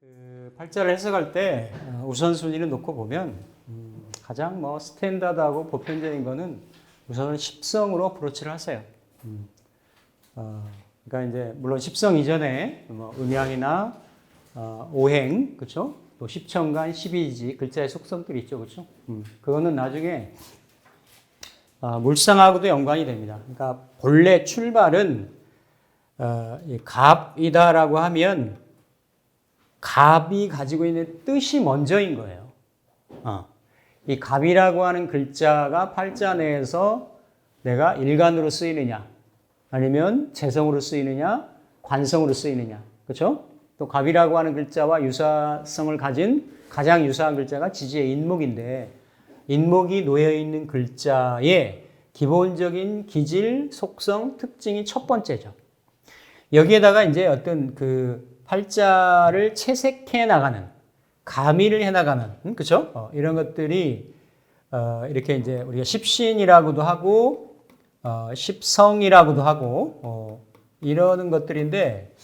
그 팔자를 해석할 때 어, 우선순위를 놓고 보면 음, 가장 뭐 스탠다드하고 보편적인 거는 우선은 십성으로 어프로치를 하세요. 음, 어, 그러니까 이제 물론 십성 이전에 뭐 음양이나 어, 오행 그렇죠? 또 십천간, 십이지 글자의 속성들이 있죠, 그렇죠? 음, 그거는 나중에 어, 물상하고도 연관이 됩니다. 그러니까 본래 출발은 어, 이 갑이다라고 하면 갑이 가지고 있는 뜻이 먼저인 거예요. 어. 이 갑이라고 하는 글자가 팔자 내에서 내가 일간으로 쓰이느냐, 아니면 재성으로 쓰이느냐, 관성으로 쓰이느냐, 그렇죠? 또 갑이라고 하는 글자와 유사성을 가진 가장 유사한 글자가 지지의 인목인데 인목이 놓여 있는 글자의 기본적인 기질, 속성, 특징이 첫 번째죠. 여기에다가 이제 어떤 그 팔자를 채색해 나가는 가미를 해 나가는 음, 그죠? 어, 이런 것들이 어, 이렇게 이제 우리가 십신이라고도 하고 어, 십성이라고도 하고 어, 이러는 것들인데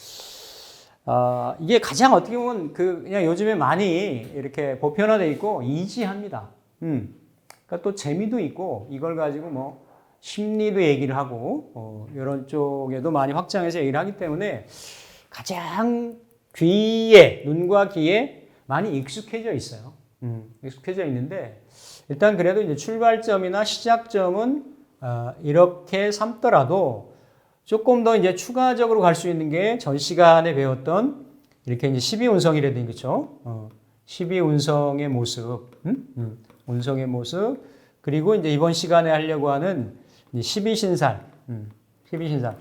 어, 이게 가장 어떻게 보면 그 그냥 요즘에 많이 이렇게 보편화돼 있고 이지합니다. 음. 그러니까 또 재미도 있고 이걸 가지고 뭐 심리도 얘기를 하고 어, 이런 쪽에도 많이 확장해서 얘기를 하기 때문에 가장 귀에 눈과 귀에 많이 익숙해져 있어요. 음, 익숙해져 있는데 일단 그래도 이제 출발점이나 시작점은 어, 이렇게 삼더라도 조금 더 이제 추가적으로 갈 수 있는 게 전 시간에 배웠던 이렇게 이제 12운성이라든지 그렇죠? 어, 12운성의 모습, 음? 음, 운성의 모습 그리고 이제 이번 시간에 하려고 하는 12신살, 음, 12신살.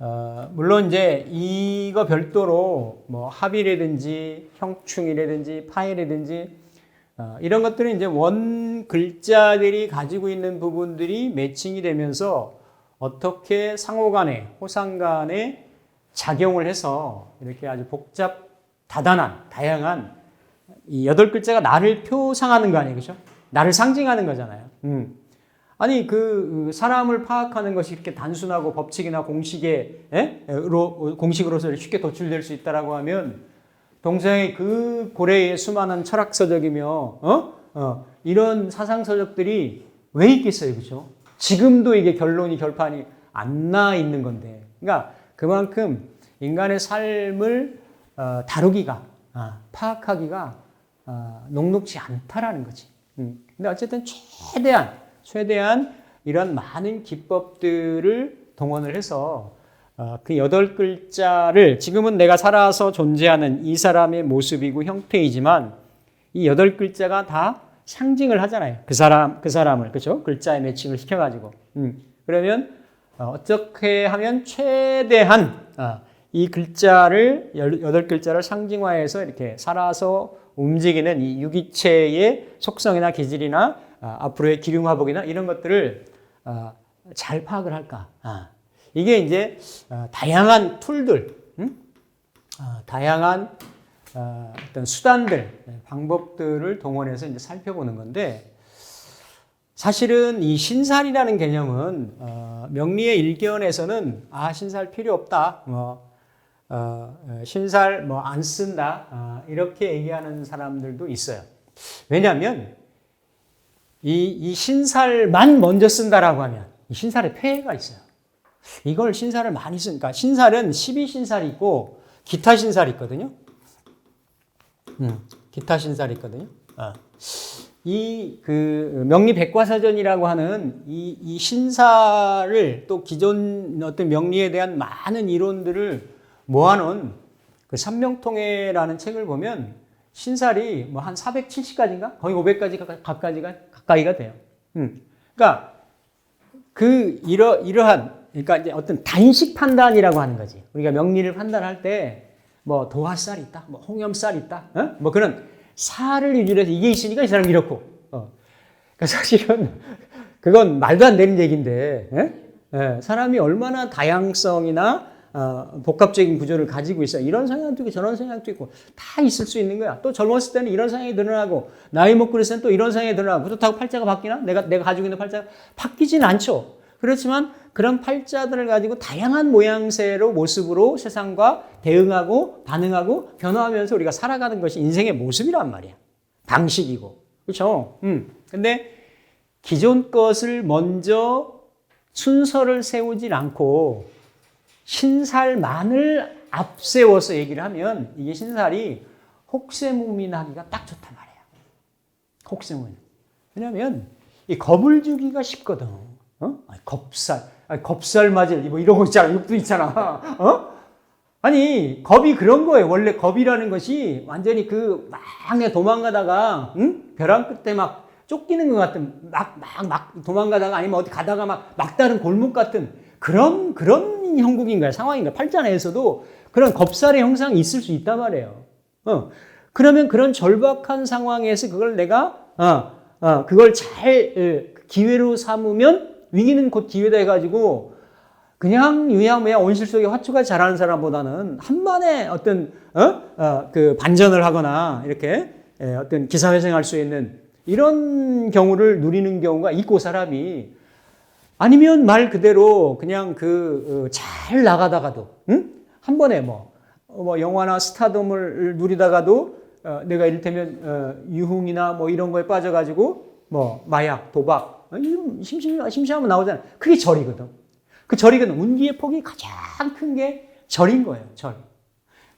어, 물론 이제 이거 별도로 뭐 합이라든지 형충이라든지 파이라든지 어, 이런 것들은 이제 원 글자들이 가지고 있는 부분들이 매칭이 되면서 어떻게 상호간에 호상간에 작용을 해서 이렇게 아주 복잡 다단한 다양한 이 여덟 글자가 나를 표상하는 거 아니에요, 그렇죠? 나를 상징하는 거잖아요. 음. 아니 그 사람을 파악하는 것이 이렇게 단순하고 법칙이나 공식에로 공식으로서 쉽게 도출될 수 있다라고 하면 동서의 그 고래의 수많은 철학서적이며 어? 어, 이런 사상서적들이 왜 있겠어요, 그렇죠? 지금도 이게 결론이 결판이 안 나 있는 건데, 그러니까 그만큼 인간의 삶을 어, 다루기가 아, 파악하기가 아, 녹록지 않다라는 거지. 음. 근데 어쨌든 최대한 최대한 이런 많은 기법들을 동원을 해서 어, 그 여덟 글자를 지금은 내가 살아서 존재하는 이 사람의 모습이고 형태이지만 이 여덟 글자가 다 상징을 하잖아요. 그 사람 그 사람을 그죠? 글자에 매칭을 시켜가지고 음, 그러면 어, 어떻게 하면 최대한 아, 이 글자를 여덟 글자를 상징화해서 이렇게 살아서 움직이는 이 유기체의 속성이나 기질이나 아, 앞으로의 기륭화복이나 이런 것들을 아, 잘 파악을 할까? 아, 이게 이제 아, 다양한 툴들, 음? 아, 다양한 아, 어떤 수단들, 네, 방법들을 동원해서 이제 살펴보는 건데 사실은 이 신살이라는 개념은 어, 명리의 일견에서는 아 신살 필요 없다, 뭐 어, 신살 뭐 안 쓴다 아, 이렇게 얘기하는 사람들도 있어요. 왜냐하면 이, 이 신살만 먼저 쓴다라고 하면 이 신살의 폐해가 있어요. 이걸 신살을 많이 쓰니까 신살은 12신살이 있고 기타 신살이 있거든요. 음, 기타 신살이 있거든요. 아. 이그 명리 백과사전이라고 하는 이, 이 신사를 또 기존 어떤 명리에 대한 많은 이론들을 모아놓은 그 삼명통해라는 책을 보면 신살이 뭐 한 470가지인가 거의 500가지 가까이가 가까이가 돼요. 음. 그러니까 그 이러 이러한 그러니까 이제 어떤 단식 판단이라고 하는 거지. 우리가 명리를 판단할 때 뭐 도화살 있다, 뭐 홍염살 있다, 어? 뭐 그런 살을 위주로 해서 이게 있으니까 이 사람 이렇고. 어. 그러니까 사실은 그건 말도 안 되는 얘기인데 예? 예, 사람이 얼마나 다양성이나 어, 복합적인 구조를 가지고 있어. 이런 성향도 있고 저런 성향도 있고 다 있을 수 있는 거야. 또 젊었을 때는 이런 성향이 드러나고 나이 먹고 그랬을 또 이런 성향이 드러나고 그렇다고 팔자가 바뀌나? 내가 내가 가지고 있는 팔자가 바뀌진 않죠. 그렇지만 그런 팔자들을 가지고 다양한 모양새로 모습으로 세상과 대응하고 반응하고 변화하면서 우리가 살아가는 것이 인생의 모습이란 말이야. 방식이고. 그렇죠? 음. 근데 기존 것을 먼저 순서를 세우질 않고 신살만을 앞세워서 얘기를 하면 이게 신살이 혹세무민하기가 딱 좋단 말이에요. 혹세무민. 왜냐하면 이 겁을 주기가 쉽거든. 어? 아니, 겁살, 아니, 겁살 맞을 뭐 이런 거 있잖아. 육도 있잖아. 어? 아니 겁이 그런 거예요. 원래 겁이라는 것이 완전히 그 막에 도망가다가 응? 벼랑 끝에 막 쫓기는 것 같은 막막막 도망가다가 아니면 어디 가다가 막 막다른 골목 같은 그런 그런 형국인 거야 상황인 거야. 팔자 내에서도 그런 겁살의 형상이 있을 수 있단 말이에요. 어. 그러면 그런 절박한 상황에서 그걸 내가 어, 어, 그걸 잘 에, 기회로 삼으면 위기는 곧 기회다 해가지고 그냥 유야무야 온실 속에 화초가 자라는 사람보다는 한 번에 어떤 어? 어, 그 반전을 하거나 이렇게 에, 어떤 기사회생할 수 있는 이런 경우를 누리는 경우가 있고 사람이 아니면 말 그대로 그냥 그 잘 나가다가도 응? 한 번에 뭐, 어, 뭐 영화나 스타덤을 누리다가도 어, 내가 이를테면 어, 유흥이나 뭐 이런 거에 빠져가지고 뭐 마약, 도박 어, 심심 심심하면 나오잖아. 그게 절이거든. 그 절이거든. 운기의 폭이 가장 큰 게 절인 거예요. 절.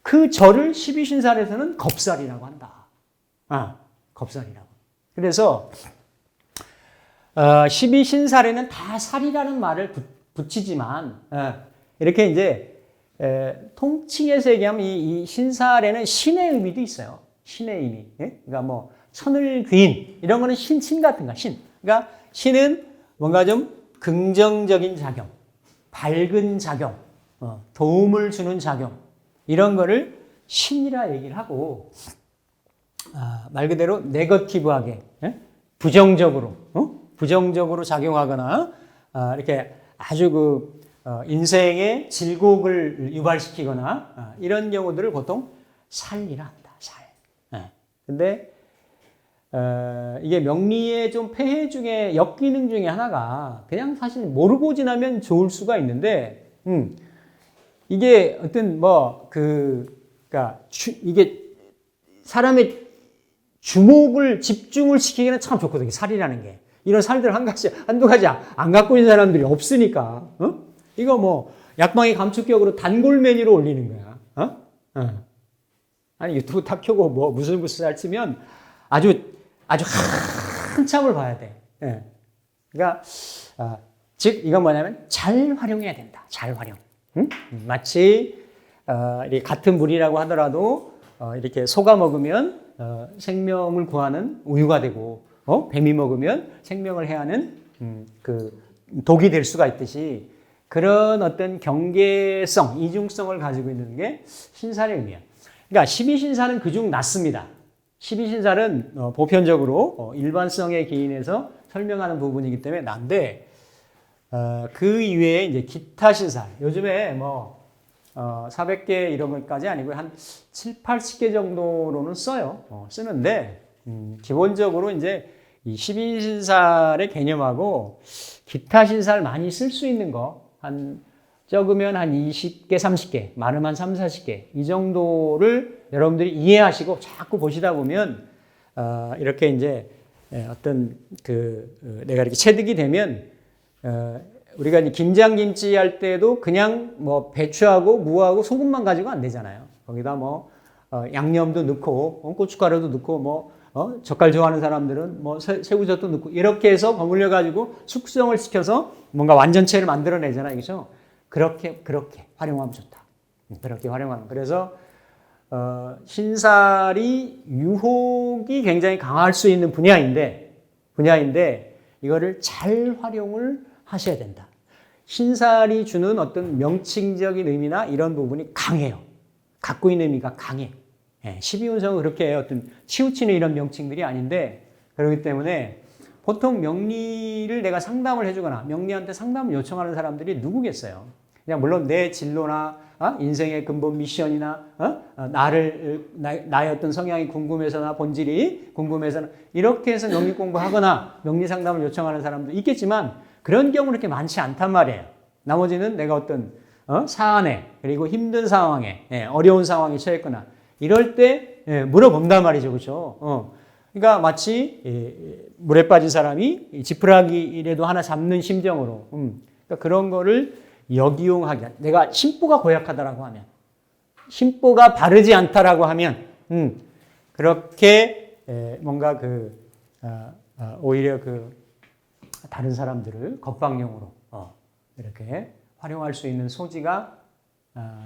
그 절을 12신살에서는 겁살이라고 한다. 아, 겁살이라고. 그래서 어, 12신살에는 다 살이라는 말을 붙, 붙이지만 어, 이렇게 이제 에, 통칭해서 얘기하면 이, 이 신살에는 신의 의미도 있어요. 신의 의미. 예? 그러니까 뭐 천을 귀인 이런 거는 신, 신 같은 거 신. 그러니까 신은 뭔가 좀 긍정적인 작용, 밝은 작용, 어, 도움을 주는 작용 이런 거를 신이라 얘기를 하고 아, 말 그대로 네거티브하게 예? 부정적으로 어? 부정적으로 작용하거나 아, 이렇게 아주 그 어, 인생의 질곡을 유발시키거나 아, 이런 경우들을 보통 살이라 합니다. 살. 예. 근데 어, 이게 명리의 좀 폐해 중에 역기능 중에 하나가 그냥 사실 모르고 지나면 좋을 수가 있는데, 음, 이게 어떤 뭐 그, 그니까 이게 사람의 주목을 집중을 시키기는 참 좋거든요. 살이라는 게. 이런 살들 한 가지, 한두 가지 안 갖고 있는 사람들이 없으니까, 어? 이거 뭐, 약방의 감축격으로 단골 메뉴로 올리는 거야. 어? 어. 아니, 유튜브 탁 켜고 뭐, 무슨 무슨 살 치면 아주, 아주 한참을 봐야 돼. 예. 그러니까, 아, 즉, 이건 뭐냐면 잘 활용해야 된다. 잘 활용. 응? 마치, 어, 이 같은 물이라고 하더라도, 어, 이렇게 속아 먹으면, 어, 생명을 구하는 우유가 되고, 어? 뱀이 먹으면 생명을 해하는 음, 그 독이 될 수가 있듯이 그런 어떤 경계성, 이중성을 가지고 있는 게 신살의 의미야. 그러니까 12신살은 그중 낫습니다. 12신살은 어, 보편적으로 어, 일반성에 기인해서 설명하는 부분이기 때문에 난데 어, 그 이외에 이제 기타 신살, 요즘에 뭐 어, 400개 이런 것까지 아니고 한 7, 80개 정도로는 써요. 어, 쓰는데 음, 기본적으로 이제 이 12신살의 개념하고 기타 신살 많이 쓸 수 있는 거, 한, 적으면 한 20개, 30개, 많으면 3, 40개, 이 정도를 여러분들이 이해하시고 자꾸 보시다 보면, 어, 이렇게 이제 어떤 그, 어, 내가 이렇게 체득이 되면, 어, 우리가 김장김치 할 때도 그냥 뭐 배추하고 무하고 소금만 가지고 안 되잖아요. 거기다 뭐, 어, 양념도 넣고, 고춧가루도 넣고, 뭐, 어? 젓갈 좋아하는 사람들은 뭐 새, 새우젓도 넣고 이렇게 해서 버물려 가지고 숙성을 시켜서 뭔가 완전체를 만들어내잖아요, 그죠? 그렇게 그렇게 활용하면 좋다. 그렇게 활용하면 그래서 어, 신살이 유혹이 굉장히 강할 수 있는 분야인데 분야인데 이거를 잘 활용을 하셔야 된다. 신살이 주는 어떤 명칭적인 의미나 이런 부분이 강해요. 갖고 있는 의미가 강해. 예, 12운성은 그렇게 어떤 치우치는 이런 명칭들이 아닌데 그렇기 때문에 보통 명리를 내가 상담을 해주거나 명리한테 상담을 요청하는 사람들이 누구겠어요? 그냥 물론 내 진로나 어? 인생의 근본 미션이나 어? 어, 나를 나, 나의 어떤 성향이 궁금해서나 본질이 궁금해서나 이렇게 해서 명리 공부하거나 명리 상담을 요청하는 사람도 있겠지만 그런 경우는 이렇게 많지 않단 말이에요. 나머지는 내가 어떤 어? 사안에 그리고 힘든 상황에 예, 어려운 상황에 처했거나 이럴 때 예, 물어본단 말이죠, 그렇죠? 어. 그러니까 마치 예, 물에 빠진 사람이 이 지푸라기라도 하나 잡는 심정으로 음, 그러니까 그런 거를 역이용하게 내가 심보가 고약하다라고 하면 심보가 바르지 않다라고 하면 음, 그렇게 에, 뭔가 그 아, 아, 오히려 그 다른 사람들을 겁방용으로 어, 이렇게 활용할 수 있는 소지가 아,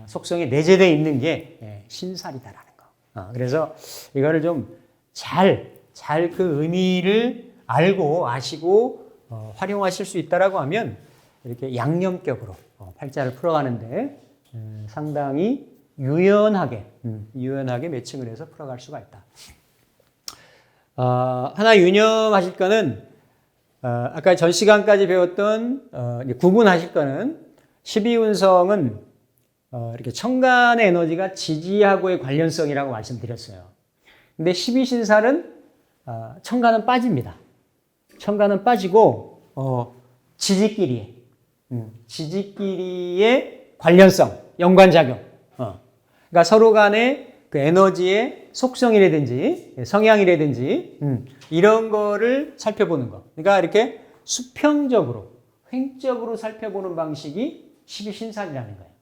속성에 내재되어 있는 게 예, 신살이다라는 거. 어, 그래서 이거를 좀 잘, 잘 그 의미를 알고 아시고 어, 활용하실 수 있다라고 하면 이렇게 양념격으로 어, 팔자를 풀어가는데 음, 상당히 유연하게, 음, 유연하게 매칭을 해서 풀어갈 수가 있다. 어, 하나 유념하실 거는 어, 아까 전 시간까지 배웠던 어, 구분하실 거는 12운성은 어, 이렇게 청간의 에너지가 지지하고의 관련성이라고 말씀드렸어요. 근데 12신살은 어, 청간은 빠집니다. 청간은 빠지고 어, 지지끼리, 음, 지지끼리의 관련성, 연관작용. 어. 그러니까 서로 간의 그 에너지의 속성이라든지 성향이라든지 음, 이런 거를 살펴보는 거. 그러니까 이렇게 수평적으로, 횡적으로 살펴보는 방식이 12신살이라는 거예요.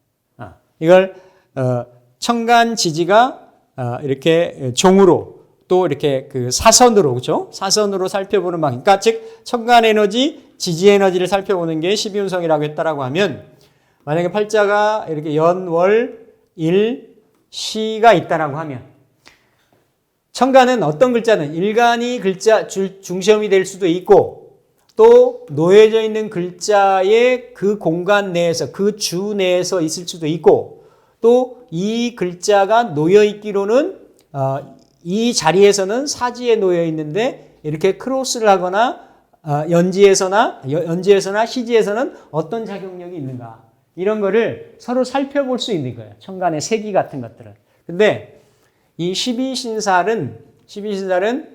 어. 이걸 어, 청간 지지가 어, 이렇게 종으로 또 이렇게 그 사선으로 그죠? 사선으로 살펴보는 방식. 그러니까 즉 청간 에너지, 지지 에너지를 살펴보는 게 12운성이라고 했다라고 하면 만약에 팔자가 이렇게 연, 월, 일, 시가 있다라고 하면 청간은 어떤 글자는 일간이 글자 줄- 중심이 될 수도 있고 또 놓여져 있는 글자의 그 공간 내에서 그 주 내에서 있을 수도 있고 또 이 글자가 놓여 있기로는 어, 이 자리에서는 사지에 놓여 있는데 이렇게 크로스를 하거나 어, 연지에서나 여- 연지에서나 시지에서는 어떤 작용력이 있는가 이런 거를 서로 살펴볼 수 있는 거예요. 천간의 세기 같은 것들은. 근데 이 12신살은 12신살은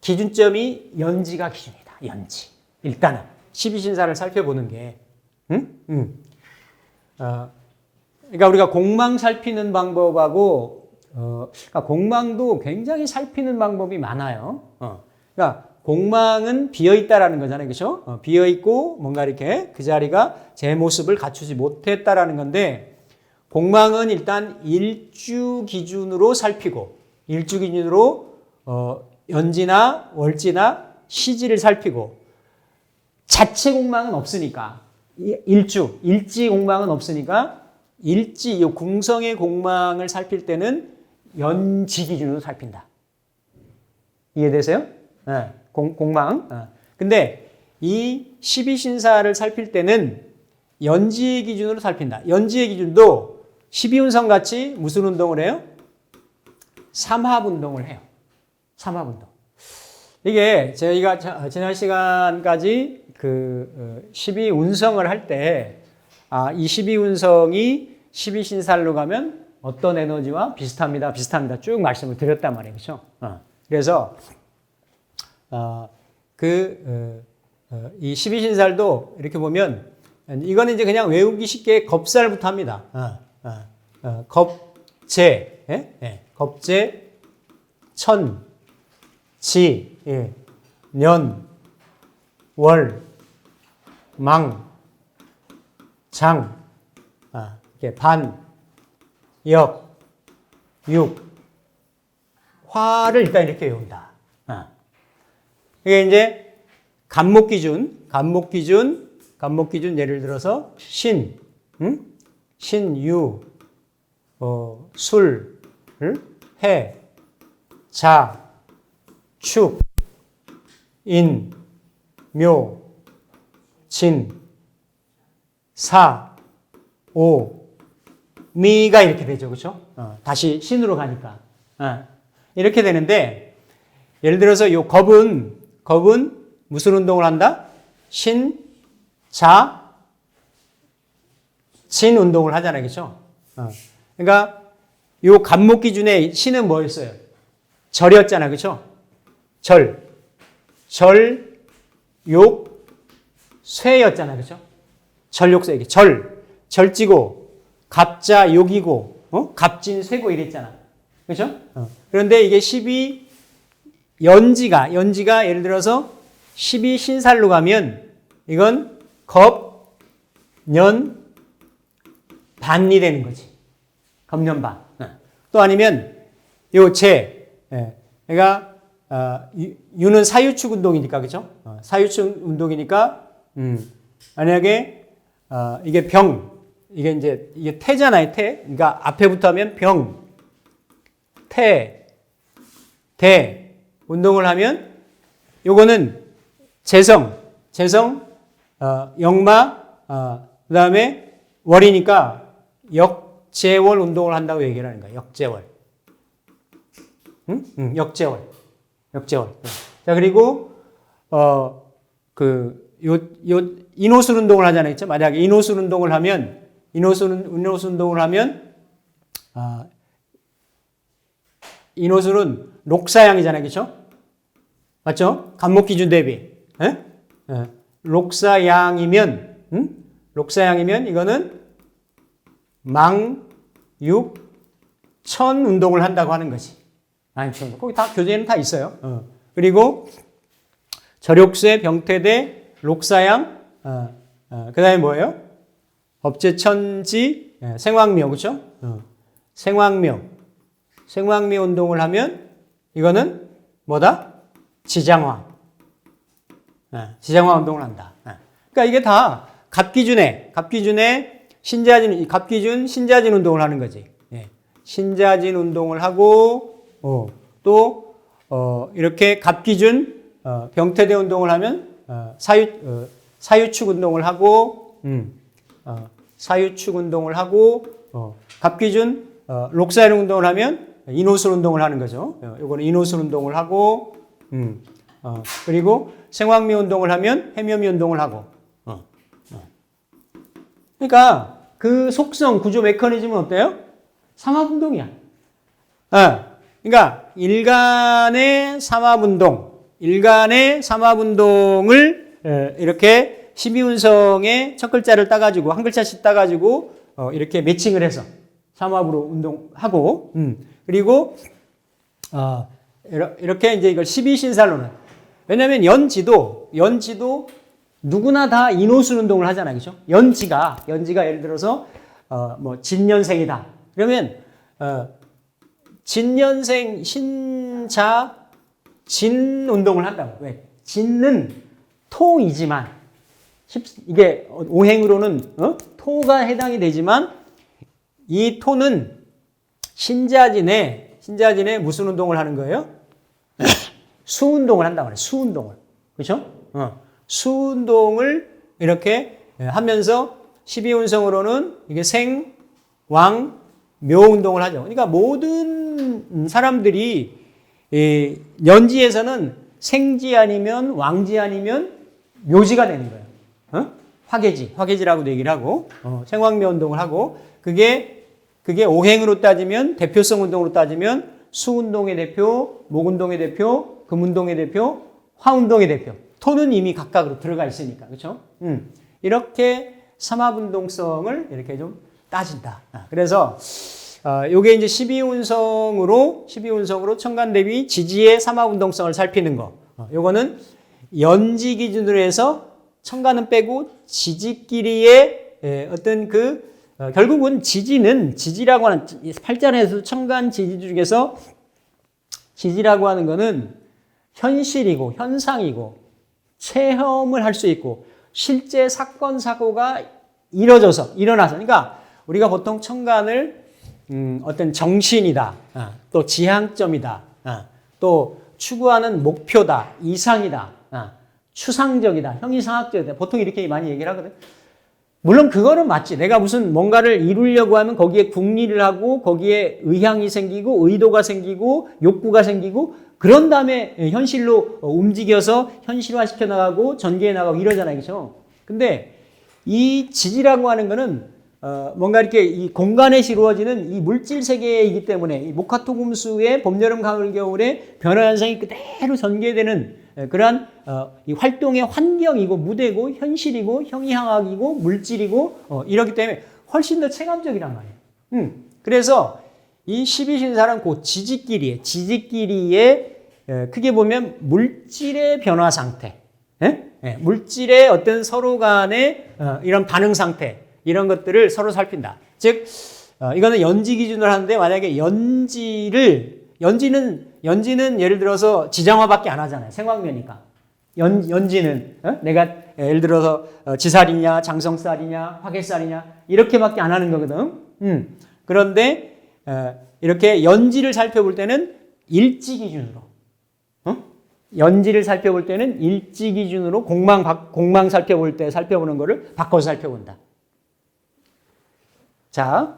기준점이 연지가 기준이다. 연지. 일단은 12신살을 살펴보는 게 응? 응. 어, 그러니까 우리가 공망 살피는 방법하고 어, 그러니까 공망도 굉장히 살피는 방법이 많아요. 어, 그러니까 공망은 비어 있다라는 거잖아요, 그렇죠? 어, 비어 있고 뭔가 이렇게 그 자리가 제 모습을 갖추지 못했다라는 건데 공망은 일단 일주 기준으로 살피고 일주 기준으로 어, 연지나 월지나 시지를 살피고 자체 공망은 없으니까 이- 일주 일지 공망은 없으니까 일지 이 궁성의 공망을 살필 때는 연지 기준으로 살핀다. 이해되세요? 네, 공, 공망. 어. 근데 이 12신사를 살필 때는 연지의 기준으로 살핀다. 연지의 기준도 12운성 같이 무슨 운동을 해요? 삼합 운동을 해요. 삼합 운동. 이게 저희가 자- 지난 시간까지 그 12운성을 할 때, 아, 이 12운성이 12신살로 가면 어떤 에너지와 비슷합니다. 비슷합니다. 쭉 말씀을 드렸단 말이에요. 그렇죠? 어. 그래서, 어, 그, 어, 어, 이 12신살도 이렇게 보면, 이거는 이제 그냥 외우기 쉽게 겁살부터 합니다. 어, 어, 어, 겁재, 예? 예. 겁재, 천, 지, 예. 년, 월, 망, 장, 아, 이렇게 반, 역, 육, 화를 일단 이렇게 외운다. 아. 이게 이제 간목 기준, 간목 기준, 간목 기준 예를 들어서 신, 응? 신, 유, 어, 술, 을? 해, 자, 축, 인, 묘, 진, 사, 오, 미가 이렇게 되죠. 그렇죠? 어, 다시 신으로 가니까. 어, 이렇게 되는데 예를 들어서 요 겁은 겁은 무슨 운동을 한다? 신, 자, 진 운동을 하잖아요. 그죠? 어. 그러니까 요 간목 기준의 신은 뭐였어요? 절이었잖아. 그죠? 절. 절, 욕, 쇠였잖아. 그죠? 절 욕 쇠. 이게 절. 절지고, 갑자, 욕이고, 어? 갑진, 쇠고 이랬잖아. 그죠? 어. 그런데 이게 12 연지가, 연지가 예를 들어서 12 신살로 가면 이건 겁, 년, 반이 되는 거지. 겁 년반. 또 아니면 요 재. 예. 그러니까 어, 유- 유는 사유축 운동이니까 그죠? 어, 사유축 운동이니까 음, 만약에 어, 이게 병 이게 이제 이게 태잖아요 태. 그러니까 앞에부터 하면 병, 태, 대 운동을 하면 요거는 재성, 재성, 어, 역마, 어, 그 다음에 월이니까 역재월 운동을 한다고 얘기를 하는 거야. 역재월. 응? 응, 역재월. 역재월. 응. 자, 그리고 어 그 요, 요 인호술 운동을 하잖아요. 그죠? 만약에 인호술 운동을 하면 인호술 인호술 운동을 하면 아 인호술은 록사양이잖아요. 그죠? 맞죠? 간목 기준 대비. 예? 예. 록사양이면 음? 록사양이면 이거는 망, 육, 천 운동을 한다고 하는 거지. 아니, 거기 다 교재에는 다 있어요. 어. 그리고 절욕쇠, 병태대, 록사양, 어, 어, 그 다음에 뭐예요? 법제천지, 예, 생황묘, 그죠? 어. 생황묘. 생황묘 운동을 하면 이거는 뭐다? 지장화. 예, 지장화 운동을 한다. 예. 그러니까 이게 다 갑기준에, 갑기준에 신자진, 갑기준 신자진 운동을 하는 거지. 예. 신자진 운동을 하고, 어, 또, 어, 이렇게 갑기준 어, 병태대 운동을 하면 어, 사유, 어, 사유축 운동을 하고, 음, 어, 사유축 운동을 하고, 어, 갑기준 어, 록사일 운동을 하면 인호술 운동을 하는 거죠. 어, 요거는 인호술 운동을 하고, 음, 어, 그리고 생황미 운동을 하면 해묘미 운동을 하고. 어, 어. 그러니까 그 속성, 구조 메커니즘은 어때요? 삼합 운동이야. 어, 그러니까 일간의 삼합 운동, 일간의 삼합 운동을 어, 이렇게 12운성의 첫 글자를 따가지고 한 글자씩 따가지고 어, 이렇게 매칭을 해서 삼합으로 운동하고, 음, 그리고 어, 이렇게 이제 이걸 12신살로는 왜냐하면 연지도 연지도 누구나 다 인호술 운동을 하잖아요, 그렇죠? 연지가 연지가 예를 들어서 어, 뭐 진년생이다. 그러면 어, 진년생 신자 진 운동을 한다고. 왜? 진은 토이지만 십- 이게 오행으로는 어? 토가 해당이 되지만 이 토는 신자진에 신자진에 무슨 운동을 하는 거예요? 수 운동을 한다고 그래. 수 운동을. 그렇죠? 어. 수 운동을 이렇게 하면서 12운성으로는 이게 생, 왕, 묘 운동을 하죠. 그러니까 모든 사람들이 이 연지에서는 생지 아니면 왕지 아니면 묘지가 되는 거예요. 어? 화계지, 화계지라고도 얘기를 하고 어, 생황묘 운동을 하고 그게 그게 오행으로 따지면 대표성 운동으로 따지면 수운동의 대표, 목운동의 대표, 금운동의 대표, 화운동의 대표. 토는 이미 각각으로 들어가 있으니까 그렇죠? 음. 이렇게 삼합운동성을 이렇게 좀 따진다. 아, 그래서 어, 요게 이제 12운성으로 12운성으로 청간 대비 지지의 삼합운동성을 살피는 거. 어, 요거는 연지 기준으로 해서 청간은 빼고 지지끼리의 에, 어떤 그 어, 결국은 지지는 지지라고 하는 이 팔자에서 청간 지지 중에서 지지라고 하는 거는 현실이고 현상이고 체험을 할 수 있고 실제 사건 사고가 이뤄져서 일어나서 그러니까 우리가 보통 청간을 음, 어떤 정신이다. 아, 또 지향점이다. 아, 또 추구하는 목표다. 이상이다. 아, 추상적이다. 형이상학적이다. 보통 이렇게 많이 얘기를 하거든. 물론 그거는 맞지. 내가 무슨 뭔가를 이루려고 하면 거기에 궁리를 하고 거기에 의향이 생기고 의도가 생기고 욕구가 생기고 그런 다음에 현실로 움직여서 현실화 시켜 나가고 전개해 나가고 이러잖아요. 그죠? 근데 이 지지라고 하는 거는 어, 뭔가 이렇게 이 공간에서 이루어지는 이 물질 세계이기 때문에 이 목화토금수의 봄, 여름, 가을, 겨울의 변화 현상이 그대로 전개되는 예, 그러한 어, 이 활동의 환경이고 무대고 현실이고 형이항학이고 물질이고 어, 이렇기 때문에 훨씬 더 체감적이란 말이에요. 음, 그래서 이 12신사는 그 지지끼리의 지지끼리의 예, 크게 보면 물질의 변화 상태, 예? 예, 물질의 어떤 서로 간의 어, 이런 반응 상태 이런 것들을 서로 살핀다. 즉 어, 이거는 연지 기준으로 하는데 만약에 연지를 연지는 연지는 예를 들어서 지정화밖에 안 하잖아요. 생황면이니까. 연, 연지는 어? 내가 예를 들어서 어, 지살이냐 장성살이냐 화개살이냐 이렇게밖에 안 하는 거거든. 음. 그런데 어, 이렇게 연지를 살펴볼 때는 일지 기준으로 어? 연지를 살펴볼 때는 일지 기준으로 공망 바- 공망 살펴볼 때 살펴보는 거를 바꿔서 살펴본다. 자,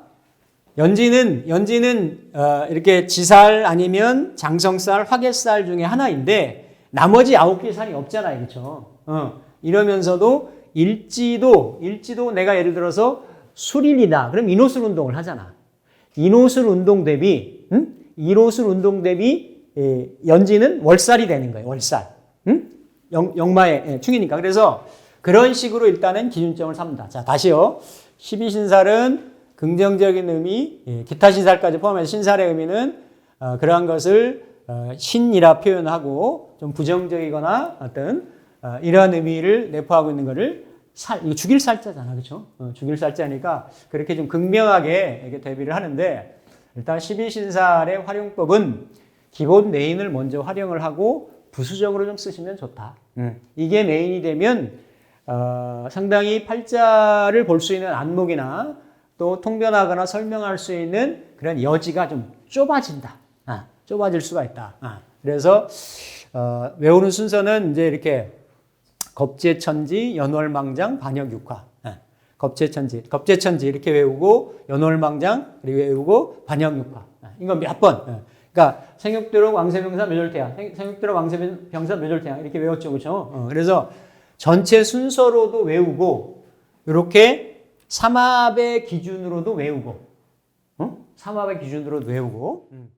연지는 연지는 어, 이렇게 지살 아니면 장성살, 화개살 중에 하나인데 나머지 아홉 개 살이 없잖아요, 그렇죠? 어, 이러면서도 일지도 일지도 내가 예를 들어서 수릴이다. 그럼 이노술 운동을 하잖아. 이노술 운동 대비 응? 이노술 운동 대비 예, 연지는 월살이 되는 거예요. 월살. 응? 영, 영마의 예, 충이니까. 그래서 그런 식으로 일단은 기준점을 삼는다. 자, 다시요. 12신살은 긍정적인 의미, 예, 기타 신살까지 포함해서 신살의 의미는 어, 그러한 것을 어, 신이라 표현하고 좀 부정적이거나 어떤 어, 이러한 의미를 내포하고 있는 것을 살, 이거 죽일 살자잖아, 그렇죠? 어, 죽일 살자니까 그렇게 좀 극명하게 이렇게 대비를 하는데 일단 12신살의 활용법은 기본 메인을 먼저 활용을 하고 부수적으로 좀 쓰시면 좋다. 이게 메인이 되면 어, 상당히 팔자를 볼 수 있는 안목이나 또 통변하거나 설명할 수 있는 그런 여지가 좀 좁아진다. 아, 좁아질 수가 있다. 아, 그래서 어, 외우는 순서는 이제 이렇게 겁재천지, 연월망장, 반역육화. 예. 겁재천지, 겁재천지 이렇게 외우고 연월망장 그리고 외우고 반역육화. 예. 이건 몇 번? 예. 그러니까 생육대로 왕세병사 묘절태양, 생- 생육대로 왕세병사 묘절태양 이렇게 외웠죠, 그렇죠? 어, 그래서 전체 순서로도 외우고 이렇게 삼합의 기준으로도 외우고, 어? 삼합의 기준으로도 외우고. 음.